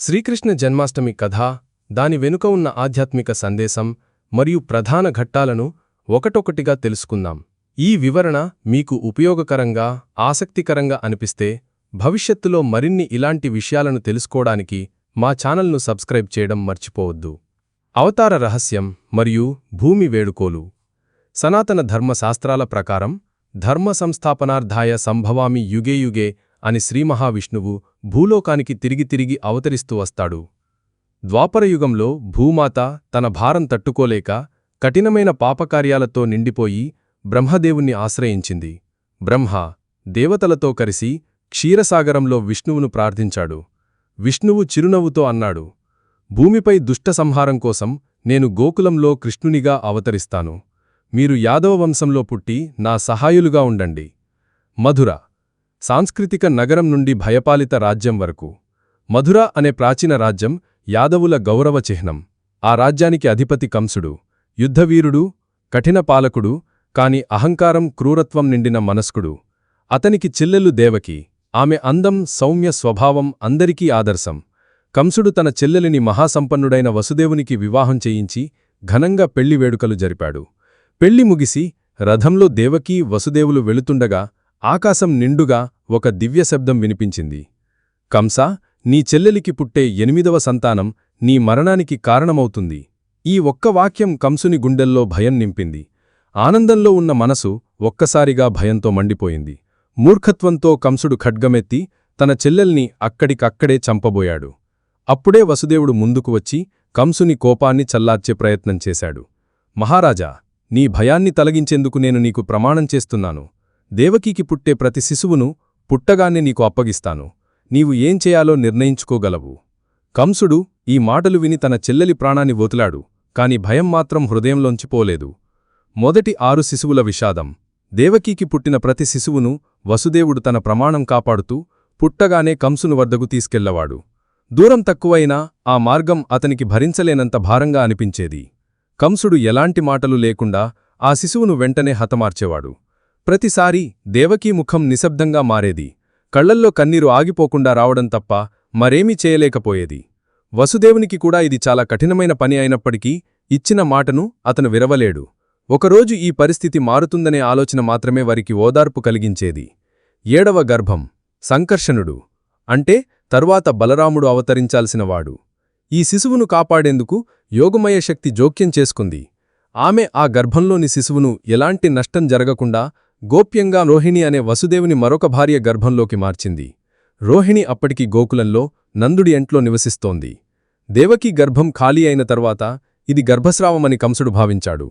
శ్రీకృష్ణ జన్మాష్టమి కథ దాని వెనుక ఉన్న ఆధ్యాత్మిక సందేశం మరియు ప్రధాన ఘట్టాలను ఒకటొకటిగా తెలుసుకుందాం. ఈ వివరణ మీకు ఉపయోగకరంగా ఆసక్తికరంగా అనిపిస్తే భవిష్యత్తులో మరిన్ని ఇలాంటి విషయాలను తెలుసుకోవడానికి మా ఛానల్ను సబ్స్క్రైబ్ చేయడం మర్చిపోవద్దు. అవతార రహస్యం మరియు భూమి వేడుకోలు. సనాతన ధర్మశాస్త్రాల ప్రకారం ధర్మ సంస్థాపనార్థాయ సంభవామి యుగే యుగే అని శ్రీ మహావిష్ణువు భూలోకానికి తిరిగి తిరిగి అవతరిస్తూ వస్తాడు. ద్వాపరయుగంలో భూమాత తన భారం తట్టుకోలేక కఠినమైన పాపకార్యాలతో నిండిపోయి బ్రహ్మదేవుణ్ణి ఆశ్రయించింది. బ్రహ్మ దేవతలతో కలిసి క్షీరసాగరంలో విష్ణువును ప్రార్థించాడు. విష్ణువు చిరునవ్వుతో అన్నాడు భూమిపై దుష్ట సంహారం కోసం నేను గోకులంలో కృష్ణునిగా అవతరిస్తాను. మీరు యాదవ వంశంలో పుట్టి నా సహాయులుగా ఉండండి. మధుర సాంస్కృతిక నగరం నుండి భయపాలిత రాజ్యం వరకు. మధుర అనే ప్రాచీన రాజ్యం యాదవుల గౌరవ చిహ్నం. ఆ రాజ్యానికి అధిపతి కంసుడు యుద్ధవీరుడు కఠిన పాలకుడు కాని అహంకారం క్రూరత్వం నిండిన మనస్కుడు. అతనికి చెల్లెలు దేవకి. ఆమె అందం సౌమ్య స్వభావం అందరికీ ఆదర్శం. కంసుడు తన చెల్లెలిని మహాసంపన్నుడైన వసుదేవునికి వివాహం చేయించి ఘనంగా పెళ్ళి వేడుకలు జరిపాడు. పెళ్ళి ముగిసి రథంలో దేవకీ వసుదేవులు వెళుతుండగా ఆకాశం నిండుగా ఒక దివ్య శబ్దం వినిపించింది. కంసా నీ చెల్లెలికి పుట్టే ఎనిమిదవ సంతానం నీ మరణానికి కారణమవుతుంది. ఈ ఒక్క వాక్యం కంసుని గుండెల్లో భయం నింపింది. ఆనందంలో ఉన్న మనసు ఒక్కసారిగా భయంతో మండిపోయింది. మూర్ఖత్వంతో కంసుడు ఖడ్గమెత్తి తన చెల్లెల్ని అక్కడికక్కడే చంపబోయాడు. అప్పుడే వసుదేవుడు ముందుకు వచ్చి కంసుని కోపాన్ని చల్లార్చే ప్రయత్నం చేశాడు. మహారాజా నీ భయాన్ని తొలగించేందుకు నేను నీకు ప్రమాణం చేస్తున్నాను. దేవకీకి పుట్టే ప్రతి శిశువును పుట్టగానే నీకు అప్పగిస్తాను. నీవు ఏం చేయాలో నిర్ణయించుకోగలవు. కంసుడు ఈ మాటలు విని తన చెల్లెలి ప్రాణాన్ని వదిలాడు కాని భయం మాత్రం హృదయంలోంచి పోలేదు. మొదటి ఆరు శిశువుల విషాదం. దేవకీకి పుట్టిన ప్రతి శిశువును వసుదేవుడు తన ప్రమాణం కాపాడుతూ పుట్టగానే కంసును వద్దకు తీసుకెళ్ళవాడు. దూరం తక్కువైనా ఆ మార్గం అతనికి భరించలేనంత భారంగా అనిపించేది. కంసుడు ఎలాంటి మాటలు లేకుండా ఆ శిశువును వెంటనే హతమార్చేవాడు. ప్రతిసారీ దేవకీ ముఖం నిశ్శబ్దంగా మారేది. కళ్ళల్లో కన్నీరు ఆగిపోకుండా రావడం తప్ప మరేమీ చేయలేకపోయేది. వసుదేవునికి కూడా ఇది చాలా కఠినమైన పని అయినప్పటికీ ఇచ్చిన మాటను అతను విరవలేడు. ఒకరోజు ఈ పరిస్థితి మారుతుందనే ఆలోచన మాత్రమే వారికి ఓదార్పు కలిగించేది. ఏడవ గర్భం. సంకర్షణుడు. అంటే తరువాత బలరాముడు అవతరించాల్సినవాడు ఈ శిశువును కాపాడేందుకు యోగమయ శక్తి జోక్యం చేసుకుంది. ఆమె ఆ గర్భంలోని శిశువును ఎలాంటి నష్టం జరగకుండా గోప్యంగా రోహిణి అనే వసుదేవుని మరొక భార్య గర్భంలోకి మార్చింది. రోహిణి అప్పటికి గోకులంలో నందుడి ఎంట్లో నివసిస్తోంది. దేవకి గర్భం ఖాళీ అయిన తర్వాత ఇది గర్భస్రావమని కంసుడు భావించాడు.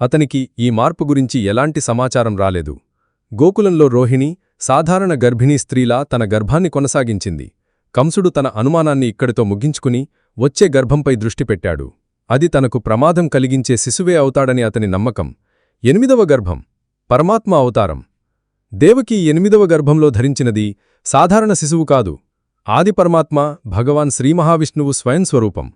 అతనికి ఈ మార్పు గురించి ఎలాంటి సమాచారం రాలేదు. గోకులంలో రోహిణి సాధారణ గర్భిణీ స్త్రీలా తన గర్భాన్ని కొనసాగించింది. కంసుడు తన అనుమానాన్ని ఇక్కడితో ముగించుకుని వచ్చే గర్భంపై దృష్టి పెట్టాడు. అది తనకు ప్రమాదం కలిగించే శిశువే అవుతాడని అతని నమ్మకం. ఎనిమిదవ గర్భం. పరమాత్మ అవతారం. దేవకి ఎనిమిదవ గర్భంలో ధరించినది సాధారణ శిశువు కాదు. ఆది పరమాత్మ భగవాన్ శ్రీమహావిష్ణువు స్వయంస్వరూపం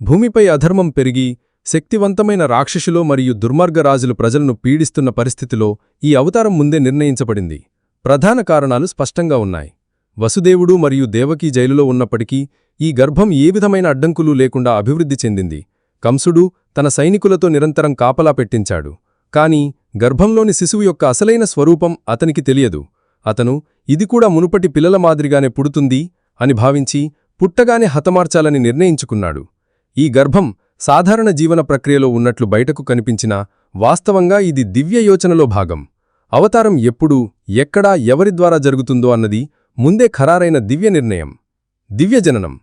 భూమిపై అధర్మం పెరిగి శక్తివంతమైన రాక్షసులో మరియు దుర్మార్గరాజులు ప్రజలను పీడిస్తున్న పరిస్థితిలో ఈ అవతారం ముందే నిర్ణయించబడింది. ప్రధాన కారణాలు స్పష్టంగా ఉన్నాయి. వసుదేవుడు మరియు దేవకీ జైలులో ఉన్నప్పటికీ ఈ గర్భం ఏ విధమైన అడ్డంకులు లేకుండా అభివృద్ధి చెందింది. కంసుడు తన సైనికులతో నిరంతరం కాపలా పెట్టించాడు. కాని గర్భంలోని శిశువు యొక్క అసలైన స్వరూపం అతనికి తెలియదు. అతను ఇది కూడా మునుపటి పిల్లల మాదిరిగానే పుడుతుంది అని భావించి పుట్టగానే హతమార్చాలని నిర్ణయించుకున్నాడు. ఈ గర్భం సాధారణ జీవన ప్రక్రియలో ఉన్నట్లు బయటకు కనిపించినా వాస్తవంగా ఇది దివ్య యోచనలో భాగం. అవతారం ఎప్పుడు ఎక్కడా ఎవరి ద్వారా జరుగుతుందో అన్నది ముందే ఖరారైన దివ్య నిర్ణయం. దివ్యజననం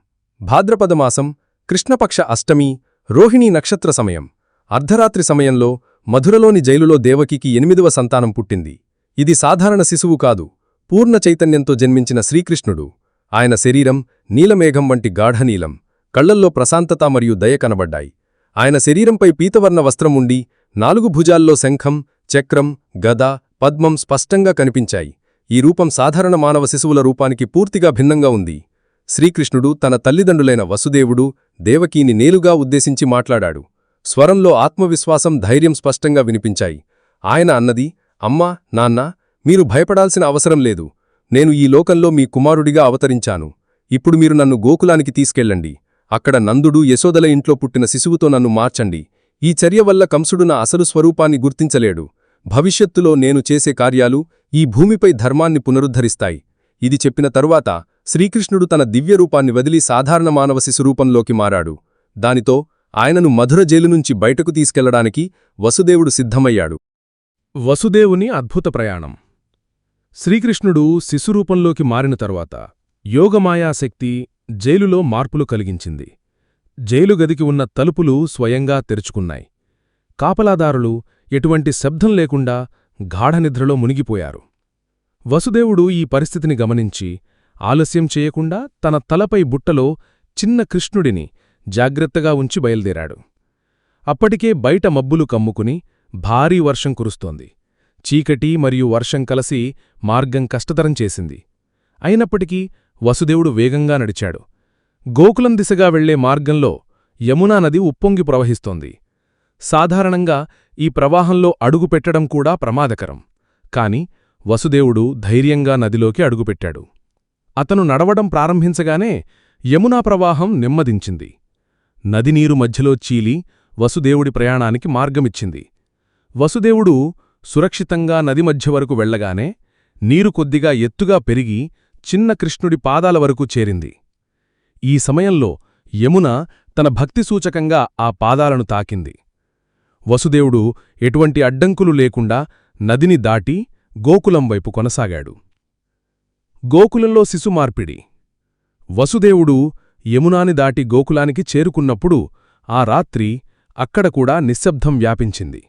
భాద్రపదమాసం కృష్ణపక్ష అష్టమి రోహిణీ నక్షత్ర సమయం. అర్ధరాత్రి సమయంలో మధురలోని జైలులో దేవకికి ఎనిమిదవ సంతానం పుట్టింది. ఇది సాధారణ శిశువు కాదు. పూర్ణ చైతన్యంతో జన్మించిన శ్రీకృష్ణుడు. ఆయన శరీరం నీలమేఘం వంటి గాఢనీలం. కళ్ళల్లో ప్రశాంతత మరియు దయ కనబడ్డాయి. ఆయన శరీరంపై పీతవర్ణ వస్త్రం ఉండి నాలుగు భుజాల్లో శంఖం చక్రం గద పద్మం స్పష్టంగా కనిపించాయి. ఈ రూపం సాధారణ మానవ శిశువుల రూపానికి పూర్తిగా భిన్నంగా ఉంది. శ్రీకృష్ణుడు తన తల్లిదండ్రులైన వసుదేవుడు దేవకీని నేలుగా ఉద్దేశించి మాట్లాడాడు. స్వరంలో ఆత్మవిశ్వాసం ధైర్యం స్పష్టంగా వినిపించాయి. ఆయన అన్నది అమ్మా నాన్న మీరు భయపడాల్సిన అవసరం లేదు. నేను ఈ లోకంలో మీ కుమారుడిగా అవతరించాను. ఇప్పుడు మీరు నన్ను గోకులానికి తీసుకెళ్ళండి. అక్కడ నందుడు యశోదల ఇంట్లో పుట్టిన శిశువుతో నన్ను మార్చండి. ఈ చర్య వల్ల కంసుడు నా అసలు స్వరూపాన్ని గుర్తించలేడు. భవిష్యత్తులో నేను చేసే కార్యాలు ఈ భూమిపై ధర్మాన్ని పునరుద్ధరిస్తాయి. ఇది చెప్పిన తరువాత శ్రీకృష్ణుడు తన దివ్యరూపాన్ని వదిలి సాధారణ మానవ శిశురూపంలోకి మారాడు. దానితో ఆయనను మధుర జైలు నుంచి బయటకు తీసుకెళ్ళడానికి వసుదేవుడు సిద్ధమయ్యాడు. వసుదేవుని అద్భుత ప్రయాణం. శ్రీకృష్ణుడు శిశురూపంలోకి మారిన తరువాత యోగమాయాశక్తి జైలులో మార్పులు కలిగించింది. జైలు గదికి ఉన్న తలుపులు స్వయంగా తెరుచుకున్నాయి. కాపలాదారులు ఎటువంటి శబ్దం లేకుండా గాఢనిద్రలో మునిగిపోయారు. వసుదేవుడు ఈ పరిస్థితిని గమనించి ఆలస్యం చేయకుండా తన తలపై బుట్టలో చిన్న కృష్ణుడిని జాగ్రత్తగా ఉంచి బయల్దేరాడు. అప్పటికే బయట మబ్బులు కమ్ముకుని భారీ వర్షం కురుస్తోంది. చీకటి మరియు వర్షం కలసి మార్గం కష్టతరం చేసింది. అయినప్పటికీ వసుదేవుడు వేగంగా నడిచాడు. గోకులం దిశగా వెళ్ళే మార్గంలో యమునా నది ఉప్పొంగి ప్రవహిస్తోంది. సాధారణంగా ఈ ప్రవాహంలో అడుగుపెట్టడం కూడా ప్రమాదకరం. కాని వసుదేవుడు ధైర్యంగా నదిలోకి అడుగుపెట్టాడు అతను నడవడం ప్రారంభించగానే యమునా ప్రవాహం నెమ్మదించింది. నదినీరు మధ్యలో చీలి వసుదేవుడి ప్రయాణానికి మార్గమిచ్చింది. వసుదేవుడు సురక్షితంగా నది మధ్య వరకు వెళ్ళగానే నీరు కొద్దిగా ఎత్తుగా పెరిగి చిన్న కృష్ణుడి పాదాల వరకు చేరింది. ఈ సమయంలో యమున తన భక్తి సూచకంగా ఆ పాదాలను తాకింది. వసుదేవుడు ఎటువంటి అడ్డంకులు లేకుండా నదిని దాటి గోకులం వైపు కొనసాగాడు. గోకులంలో శిశుమార్పిడి. వసుదేవుడు యమునాని దాటి గోకులానికి చేరుకున్నప్పుడు ఆ రాత్రి అక్కడ కూడా నిశ్శబ్దం వ్యాపించింది.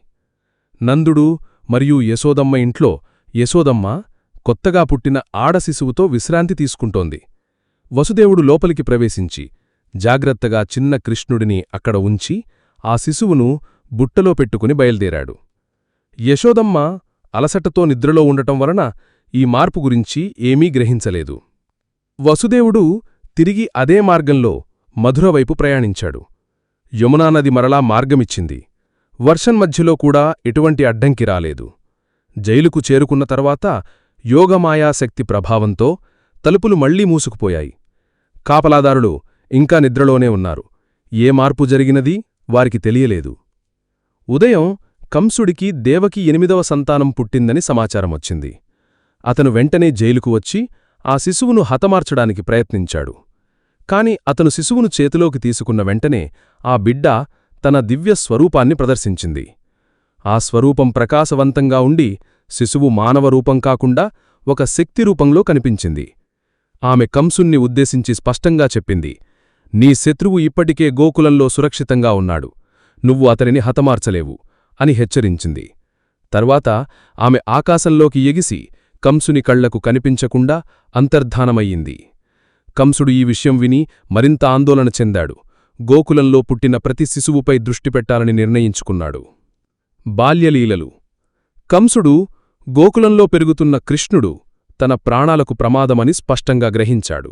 నందుడు మరియు యశోదమ్మ ఇంట్లో యశోదమ్మ కొత్తగా పుట్టిన ఆడశిశువుతో విశ్రాంతి తీసుకుంటోంది. వసుదేవుడు లోపలికి ప్రవేశించి జాగ్రత్తగా చిన్న కృష్ణుడిని అక్కడ ఉంచి ఆ శిశువును బుట్టలో పెట్టుకుని బయల్దేరాడు. యశోదమ్మ అలసటతో నిద్రలో ఉండటం వలన ఈ మార్పు గురించి ఏమీ గ్రహించలేదు. వసుదేవుడు తిరిగి అదే మార్గంలో మధురవైపు ప్రయాణించాడు. యమునానది మరలా మార్గమిచ్చింది. వర్షం మధ్యలో కూడా ఎటువంటి అడ్డంకి రాలేదు. జైలుకు చేరుకున్న తర్వాత యోగమాయాశక్తి ప్రభావంతో తలుపులు మళ్ళీ మూసుకుపోయాయి. కాపలాదారులు ఇంకా నిద్రలోనే ఉన్నారు. ఏ మార్పు జరిగినది వారికి తెలియలేదు. ఉదయం కంసుడికి దేవకి ఎనిమిదవ సంతానం పుట్టిందని సమాచారమొచ్చింది అతను వెంటనే జైలుకు వచ్చి ఆ శిశువును హతమార్చడానికి ప్రయత్నించాడు. కాని అతను శిశువును చేతిలోకి తీసుకున్న వెంటనే ఆ బిడ్డ తన దివ్య స్వరూపాన్ని ప్రదర్శించింది. ఆ స్వరూపం ప్రకాశవంతంగా ఉండి శిశువు మానవ రూపం కాకుండా ఒక శక్తి రూపంలో కనిపించింది. ఆమె కంసుణ్ణి ఉద్దేశించి స్పష్టంగా చెప్పింది నీ శత్రువు ఇప్పటికే గోకులంలో సురక్షితంగా ఉన్నాడు. నువ్వు అతనిని హతమార్చలేవు అని హెచ్చరించింది. తర్వాత ఆమె ఆకాశంలోకి ఎగిసి కంసుని కళ్ళకు కనిపించకుండా అంతర్ధానమయ్యింది. కంసుడు ఈ విషయం విని మరింత ఆందోళన చెందాడు. గోకులంలో పుట్టిన ప్రతి శిశువుపై దృష్టి పెట్టాలని నిర్ణయించుకున్నాడు. బాల్యలీలలు. కంసుడు గోకులంలో పెరుగుతున్న కృష్ణుడు తన ప్రాణాలకు ప్రమాదమని స్పష్టంగా గ్రహించాడు.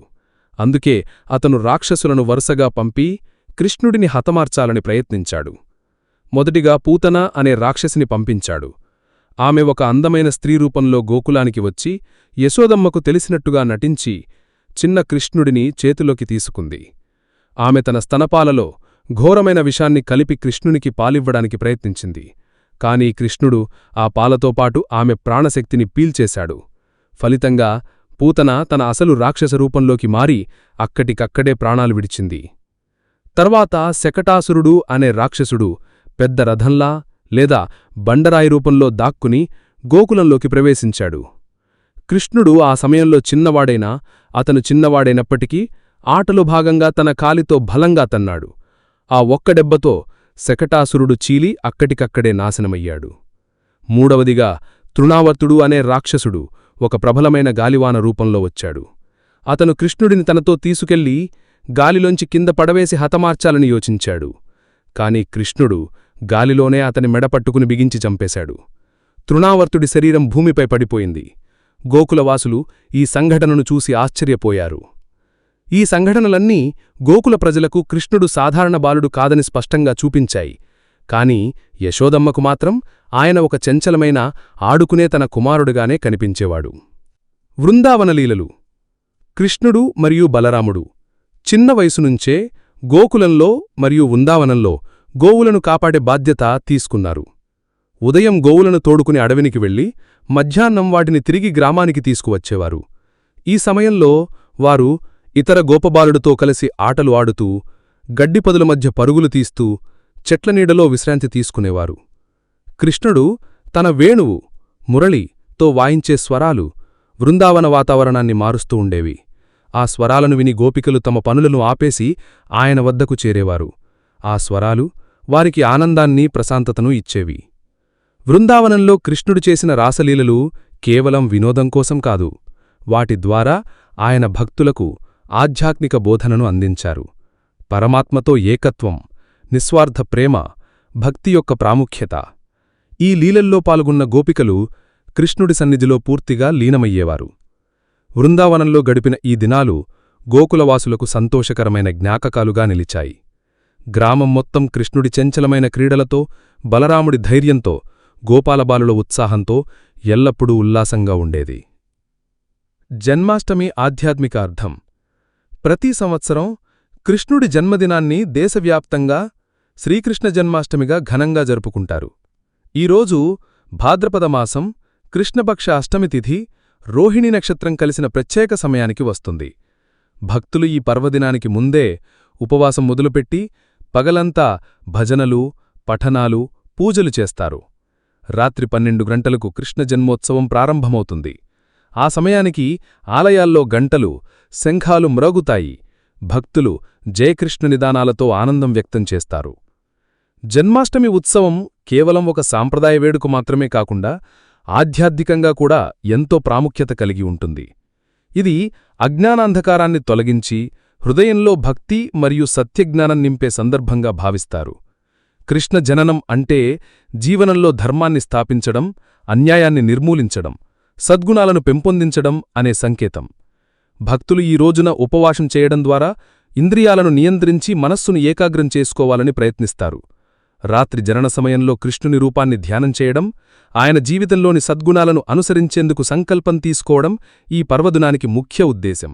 అందుకే అతను రాక్షసులను వరుసగా పంపి కృష్ణుడిని హతమార్చాలని ప్రయత్నించాడు. మొదటిగా పూతన అనే రాక్షసిని పంపించాడు. ఆమె ఒక అందమైన స్త్రీ రూపంలో గోకులానికి వచ్చి యశోదమ్మకు తెలిసినట్టుగా నటించి చిన్న కృష్ణుడిని చేతిలోకి తీసుకుంది. ఆమె తన స్తనపాలలో ఘోరమైన విషాన్ని కలిపి కృష్ణునికి పాలివ్వడానికి ప్రయత్నించింది. కాని కృష్ణుడు ఆ పాలతో పాటు ఆమె ప్రాణశక్తిని పీల్చేశాడు. ఫలితంగా పూతన తన అసలు రాక్షస రూపంలోకి మారి అక్కటికక్కడే ప్రాణాలు విడిచింది. తర్వాత శకటాసురుడు అనే రాక్షసుడు పెద్ద రథంలా లేదా బండరాయి రూపంలో దాక్కుని గోకులంలోకి ప్రవేశించాడు. కృష్ణుడు ఆ సమయంలో చిన్నవాడైనా అతను చిన్నవాడైనప్పటికీ ఆటలో భాగంగా తన కాలితో బలంగా తన్నాడు. ఆ ఒక్క దెబ్బతో శకటాసురుడు చీలి అక్కటికక్కడే నాశనమయ్యాడు. మూడవదిగా తృణావర్తుడు అనే రాక్షసుడు ఒక ప్రబలమైన గాలివాన రూపంలో వచ్చాడు. అతను కృష్ణుడిని తనతో తీసుకెళ్ళి గాలిలోంచి కింద పడవేసి హతమార్చాలని యోచించాడు. కాని కృష్ణుడు గాలిలోనే అతని మెడపట్టుకుని బిగించి చంపేశాడు. తృణావర్తుడి శరీరం భూమిపై పడిపోయింది. గోకులవాసులు ఈ సంఘటనను చూసి ఆశ్చర్యపోయారు. ఈ సంఘటనలన్నీ గోకుల ప్రజలకు కృష్ణుడు సాధారణ బాలుడు కాదని స్పష్టంగా చూపించాయి. కాని యశోదమ్మకు మాత్రం ఆయన ఒక చంచలమైన ఆడుకునే తన కుమారుడుగానే కనిపించేవాడు. వృందావనలీలలు. కృష్ణుడు మరియు బలరాముడు. చిన్న వయసునుంచే గోకులంలో మరియు వృందావనంలో గోవులను కాపాడే బాధ్యత తీసుకున్నారు. ఉదయం గోవులను తోడుకుని అడవినికి వెళ్ళి మధ్యాహ్నం వాటిని తిరిగి గ్రామానికి తీసుకువచ్చేవారు. ఈ సమయంలో వారు ఇతర గోపబాలుడితో కలిసి ఆటలు ఆడుతూ గడ్డిపదుల మధ్య పరుగులు తీస్తూ చెట్ల నీడలో విశ్రాంతి తీసుకునేవారు. కృష్ణుడు తన వేణువు మురళితో వాయించే స్వరాలు వృందావన వాతావరణాన్ని మారుస్తూ ఉండేవి. ఆ స్వరాలను విని గోపికలు తమ పనులను ఆపేసి ఆయన వద్దకు చేరేవారు. ఆ స్వరాలు వారికి ఆనందాన్ని ప్రశాంతతను ఇచ్చేవి. వృందావనంలో కృష్ణుడు చేసిన రాసలీలలు కేవలం వినోదం కోసం కాదు వాటి ద్వారా ఆయన భక్తులకు ఆధ్యాత్మిక బోధనను అందించారు. పరమాత్మతో ఏకత్వం నిస్వార్థ ప్రేమ భక్తి యొక్క ప్రాముఖ్యత. ఈ లీలల్లో పాల్గొన్న గోపికలు కృష్ణుడి సన్నిధిలో పూర్తిగా లీనమయ్యేవారు. వృందావనంలో గడిపిన ఈ దినాలు గోకులవాసులకు సంతోషకరమైన జ్ఞాపకాలుగా నిలిచాయి. గ్రామం మొత్తం కృష్ణుడి చంచలమైన క్రీడలతో బలరాముడి ధైర్యంతో గోపాలబాలుల ఉత్సాహంతో ఎల్లప్పుడూ ఉల్లాసంగా ఉండేది. జన్మాష్టమి ఆధ్యాత్మిక అర్థం. ప్రతి సంవత్సరం కృష్ణుడి జన్మదినాన్ని దేశవ్యాప్తంగా శ్రీకృష్ణ జన్మాష్టమిగా ఘనంగా జరుపుకుంటారు. ఈరోజు భాద్రపద మాసం కృష్ణపక్ష అష్టమి తిథి రోహిణి నక్షత్రం కలిసిన ప్రత్యేక సమయానికి వస్తుంది. భక్తులు ఈ పర్వదినానికి ముందే ఉపవాసం మొదలుపెట్టి పగలంతా భజనలు పఠనాలు పూజలు చేస్తారు. రాత్రి పన్నెండు గంటలకు కృష్ణ జన్మోత్సవం ప్రారంభమవుతుంది. ఆ సమయానికి ఆలయాల్లో గంటలు శంఖాలు మ్రోగుతాయి. భక్తులు జయకృష్ణ నిదానాలతో ఆనందం వ్యక్తం చేస్తారు. జన్మాష్టమి ఉత్సవం కేవలం ఒక సాంప్రదాయ వేడుక మాత్రమే కాకుండా ఆధ్యాత్మికంగా కూడా ఎంతో ప్రాముఖ్యత కలిగి ఉంటుంది. ఇది అజ్ఞానాంధకారాన్ని తొలగించి హృదయంలో భక్తి మరియు సత్యజ్ఞానం నింపే సందర్భంగా భావిస్తారు. కృష్ణ జననం అంటే జీవనంలో ధర్మాన్ని స్థాపించడం అన్యాయాన్ని నిర్మూలించడం సద్గుణాలను పెంపొందించడం అనే సంకేతం. భక్తులు ఈ రోజున ఉపవాసం చేయడం ద్వారా ఇంద్రియాలను నియంత్రించి మనస్సును ఏకాగ్రం చేసుకోవాలని ప్రయత్నిస్తారు. రాత్రి జనన సమయంలో కృష్ణుని రూపాన్ని ధ్యానం చేయడం ఆయన జీవితంలోని సద్గుణాలను అనుసరించేందుకు సంకల్పం తీసుకోవడం ఈ పర్వదినానికి ముఖ్య ఉద్దేశం